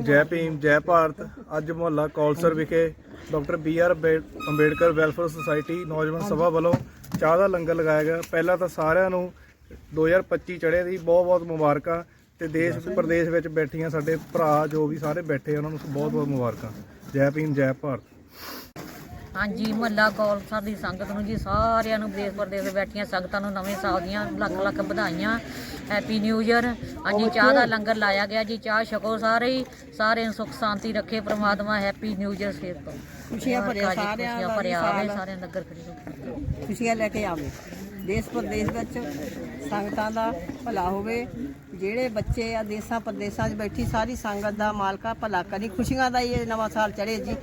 ਜੈ ਭੀਮ ਜੈ ਭਾਰਤ। ਅੱਜ ਮੁਹੱਲਾ ਕੌਲਸਰ ਵਿਖੇ doctor B R Ambedkar welfare society ਨੌਜਵਾਨ ਸਭਾ ਵੱਲੋਂ ਚਾਹ ਦਾ ਲੰਗਰ ਲਗਾਇਆ ਗਿਆ। ਪਹਿਲਾਂ ਤਾਂ ਸਾਰਿਆਂ ਨੂੰ 2025 ਚੜ੍ਹੇ ਦੀ ਬਹੁਤ ਬਹੁਤ ਮੁਬਾਰਕਾਂ ਤੇ ਦੇਸ਼ ਪ੍ਰਦੇਸ਼ ਵਿੱਚ ਬੈਠੀਆਂ ਸਾਡੇ ਭਰਾ ਜੋ ਵੀ ਸਾਰੇ ਬੈਠੇ ਉਹਨਾਂ ਨੂੰ ਬਹੁਤ ਬਹੁਤ ਮੁਬਾਰਕਾਂ। ਜੈ ਭੀਮ ਜੈ ਭਾਰਤ। ਹਾਂਜੀ ਮਹੱਲਾ ਕੌਲਸਾ ਦੀ ਸੰਗਤ ਨੂੰ ਜੀ ਸਾਰਿਆਂ ਨੂੰ ਦੇਸ਼ ਪ੍ਰਦੇਸ਼ ਦੇ ਬੈਠੀਆਂ ਸੰਗਤਾਂ ਨੂੰ ਨਵੇਂ ਸਾਲ ਦੀਆਂ ਲੱਖ ਲੱਖ ਵਧਾਈਆਂ ਹੈਪੀ ਨਿਊ ਇਅਰ ਹਾਂਜੀ ਚਾਹ ਦਾ ਲੰਗਰ ਲਾਇਆ ਗਿਆ ਜੀ ਚਾਹ ਛਕੋ ਸਾਰੇ ਹੀ ਸਾਰੇ ਨੂੰ ਸੁੱਖ ਸ਼ਾਂਤੀ ਰੱਖੇ ਪ੍ਰਮਾਤਮਾ ਹੈਪੀ ਨਿਊ ਇਅਰ ਫੇਰ ਤੋਂ। ਖੁਸ਼ੀਆਂ ਭਰਿਆ ਸਾਰਿਆਂ ਦਾ ਭਰਿਆ। ਆਵੇ ਸਾਰੇ ਨਗਰ ਖੜੀ ਖੁਸ਼ੀਆਂ ਲੈ ਕੇ ਆਵੇ। ਦੇਸ਼ ਪ੍ਰਦੇਸ਼ ਵਿੱਚ ਸੰਗਤਾਂ ਦਾ ਭਲਾ ਹੋਵੇ। ਜਿਹੜੇ ਬੱਚੇ ਆ ਦੇਸਾਂ ਪ੍ਰਦੇਸਾਂ 'ਚ ਬੈਠੀ ਸਾਰੀ ਸੰਗਤ ਦਾ ਮਾਲਕਾ ਭਲਾ ਕਰੀ। ਖੁਸ਼ੀਆਂ ਦਾ ਇਹ ਨਵਾਂ ਸਾਲ ਚੜ੍ਹੇ ਜੀ।